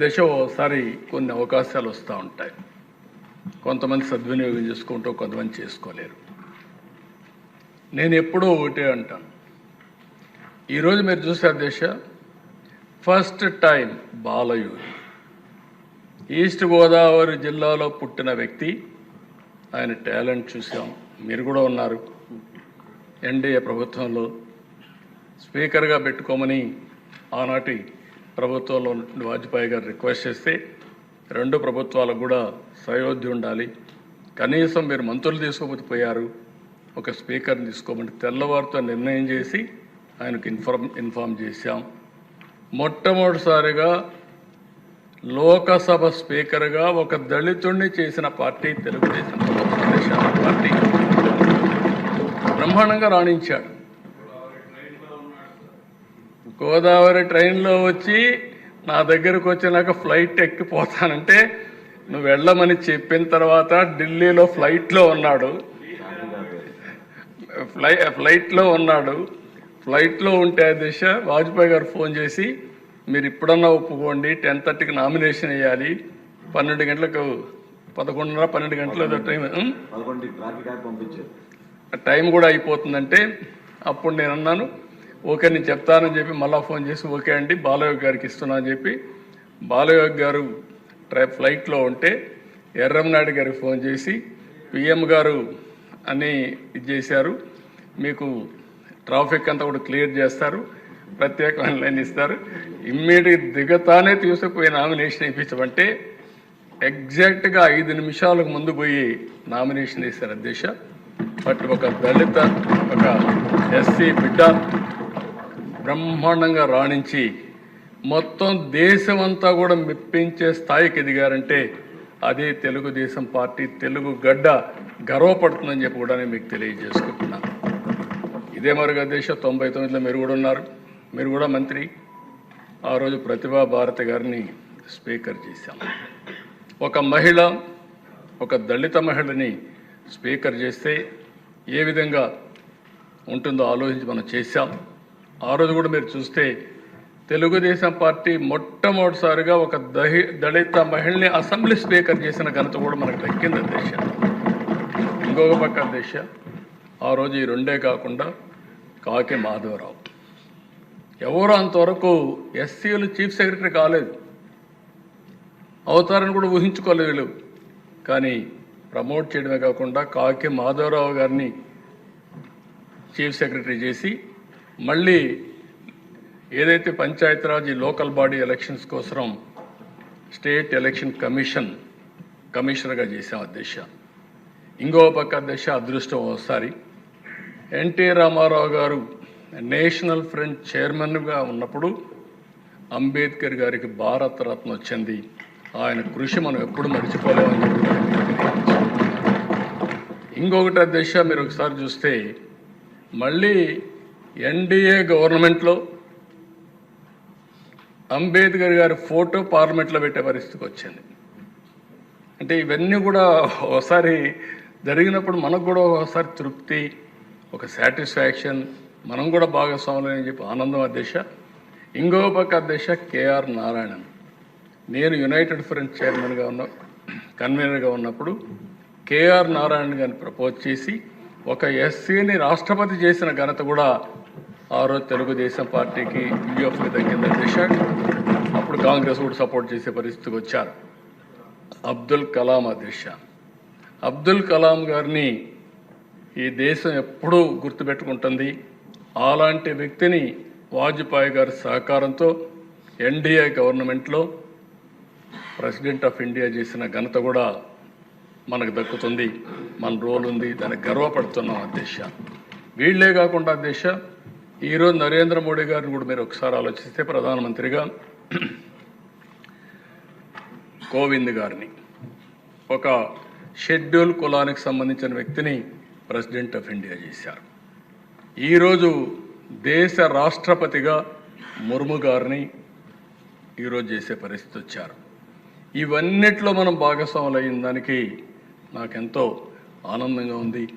దశ ఓసారి కొన్ని అవకాశాలు వస్తూ ఉంటాయి. కొంతమంది సద్వినియోగం చేసుకుంటూ కొంతమంది చేసుకోలేరు. నేను ఎప్పుడూ ఒకటే అంటాను. ఈరోజు మీరు చూసారు దశ ఫస్ట్ టైం బాలయూరి ఈస్ట్ గోదావరి జిల్లాలో పుట్టిన వ్యక్తి ఆయన టాలెంట్ చూసాం మీరు కూడా ఉన్నారు. ఎన్డీఏ ప్రభుత్వంలో స్పీకర్గా పెట్టుకోమని ఆనాటి ప్రభుత్వంలో ఉన్నటువంటి వాజ్పేయి గారు రిక్వెస్ట్ చేస్తే రెండు ప్రభుత్వాలకు కూడా సయోధ్య ఉండాలి. కనీసం మీరు మంత్రులు తీసుకోకపోతే పోయారు. ఒక స్పీకర్ని తీసుకోమని తెల్లవారితో నిర్ణయం చేసి ఆయనకు ఇన్ఫార్మ్ ఇన్ఫార్మ్ చేశాం. మొట్టమొదటిసారిగా లోకసభ స్పీకర్గా ఒక దళితుడిని చేసిన పార్టీ తెలుగుదేశం పార్టీ. బ్రహ్మాండంగా రాణించాడు. గోదావరి ట్రైన్లో వచ్చి నా దగ్గరకు వచ్చినాక ఫ్లైట్ ఎక్కిపోతానంటే నువ్వు వెళ్ళమని చెప్పిన తర్వాత ఢిల్లీలో ఫ్లైట్లో ఉన్నాడు. ఫ్లై ఫ్లైట్లో ఉన్నాడు. ఫ్లైట్లో ఉంటే దిశ వాజ్పేయి గారు ఫోన్ చేసి మీరు ఇప్పుడన్నా ఒప్పుకోండి టెన్ థర్టీకి నామినేషన్ వేయాలి. పన్నెండు గంటలకు పదకొండున్నర పన్నెండు గంటల టైం టైం కూడా అయిపోతుందంటే అప్పుడు నేను అన్నాను ఓకే నేను చెప్తానని చెప్పి మళ్ళీ ఫోన్ చేసి ఓకే అండి బాలయోగ్ గారికి ఇస్తున్నా అని చెప్పి బాలయోగ్ గారు ట్రై ఫ్లైట్లో ఉంటే ఎర్రంనాయుడు గారికి ఫోన్ చేసి పిఎం గారు అని ఇది చేశారు. మీకు ట్రాఫిక్ అంతా కూడా క్లియర్ చేస్తారు ప్రత్యేకమైన లైన్ ఇస్తారు. ఇమ్మీడియట్ దిగతానే తీసుకుపోయి నామినేషన్ ఇప్పించమంటే ఎగ్జాక్ట్గా ఐదు నిమిషాలకు ముందు పోయి నామినేషన్ వేశారు అధ్యక్ష. బట్ ఒక దళిత ఒక ఎస్సీ బిడ్డ బ్రహ్మాండంగా రాణించి మొత్తం దేశం అంతా కూడా మెప్పించే స్థాయికి ఎదిగారంటే అదే తెలుగుదేశం పార్టీ తెలుగు గడ్డ గర్వపడుతుందని చెప్పి కూడా నేను మీకు తెలియజేసుకుంటున్నాను ఇదే మరుగు దేశం తొంభై తొమ్మిదిలో మీరు కూడా ఉన్నారు. మీరు కూడా మంత్రి. ఆ రోజు ప్రతిభా భారతి గారిని స్పీకర్ చేశాం. ఒక మహిళ ఒక దళిత మహిళని స్పీకర్ చేస్తే ఏ విధంగా ఉంటుందో ఆలోచించి మనం చేశాం. ఆ రోజు కూడా మీరు చూస్తే తెలుగుదేశం పార్టీ మొట్టమొదటిసారిగా ఒక దహి దళిత మహిళని అసెంబ్లీ స్పీకర్ చేసిన ఘనత కూడా మనకు దక్కింది దేశ. ఇంకొక పక్క దేశ. ఆ రోజు ఈ రెండే కాకుండా కాకి మాధవరావు. ఎవరు అంతవరకు ఎస్సీలు చీఫ్ సెక్రటరీ కాలేదు. అవుతారని కూడా ఊహించుకోలేదు వీళ్ళు. కానీ ప్రమోట్ చేయడమే కాకుండా కాకి మాధవరావు గారిని చీఫ్ సెక్రటరీ చేసి మళ్ళీ ఏదైతే పంచాయతీరాజ్ ఈ లోకల్ బాడీ ఎలక్షన్స్ కోసం స్టేట్ ఎలక్షన్ కమిషన్ కమిషనర్గా చేశాం అధ్యక్ష. ఇంకో పక్క అధ్యక్ష అదృష్టం ఒకసారి ఎన్టీ రామారావు గారు నేషనల్ ఫ్రంట్ చైర్మన్గా ఉన్నప్పుడు అంబేద్కర్ గారికి భారత రత్న వచ్చింది. ఆయన కృషి మనం ఎప్పుడు మర్చిపోలేమని ఇంకొకటి అధ్యక్ష మీరు ఒకసారి చూస్తే మళ్ళీ ఎన్డీఏ గవర్నమెంట్లో అంబేద్కర్ గారి ఫోటో పార్లమెంట్లో పెట్టే పరిస్థితికి వచ్చింది. అంటే ఇవన్నీ కూడా ఒకసారి జరిగినప్పుడు మనకు కూడా ఒకసారి తృప్తి ఒక సాటిస్ఫాక్షన్ మనం కూడా భాగస్వాములు అని చెప్పి ఆనందం అధ్యక్ష ఇంకో పక్క అధ్యక్ష కేఆర్ నారాయణన్. నేను యునైటెడ్ ఫ్రంట్ చైర్మన్గా ఉన్న కన్వీనర్గా ఉన్నప్పుడు కేఆర్ నారాయణ గారిని ప్రపోజ్ చేసి ఒక ఎస్సీని రాష్ట్రపతి చేసిన ఘనత కూడా ఆ రోజు తెలుగుదేశం పార్టీకి యూఎఫ్కి తగ్గింది అధ్యక్ష అప్పుడు కాంగ్రెస్ కూడా సపోర్ట్ చేసే పరిస్థితికి వచ్చారు. అబ్దుల్ కలాం అధ్యక్ష. అబ్దుల్ కలాం గారిని ఈ దేశం ఎప్పుడూ గుర్తుపెట్టుకుంటుంది. అలాంటి వ్యక్తిని వాజ్పేయి గారి సహకారంతో ఎన్డీఏ గవర్నమెంట్లో ప్రెసిడెంట్ ఆఫ్ ఇండియా చేసిన ఘనత కూడా మనకు దక్కుతుంది మన రోల్ ఉంది దానికి గర్వపడుతున్నాం అధ్యక్ష వీళ్ళే కాకుండా అధ్యక్ష ఈరోజు నరేంద్ర మోడీ గారిని కూడా మీరు ఒకసారి ఆలోచిస్తే ప్రధానమంత్రిగా కోవింద్ గారిని ఒక షెడ్యూల్ కులానికి సంబంధించిన వ్యక్తిని ప్రెసిడెంట్ ఆఫ్ ఇండియా చేశారు. ఈరోజు దేశ రాష్ట్రపతిగా ముర్ము గారిని ఈరోజు చేసే పరిస్థితి వచ్చారు. ఇవన్నిట్లో మనం భాగస్వాములు అయిన దానికి నాకెంతో ఆనందంగా ఉంది.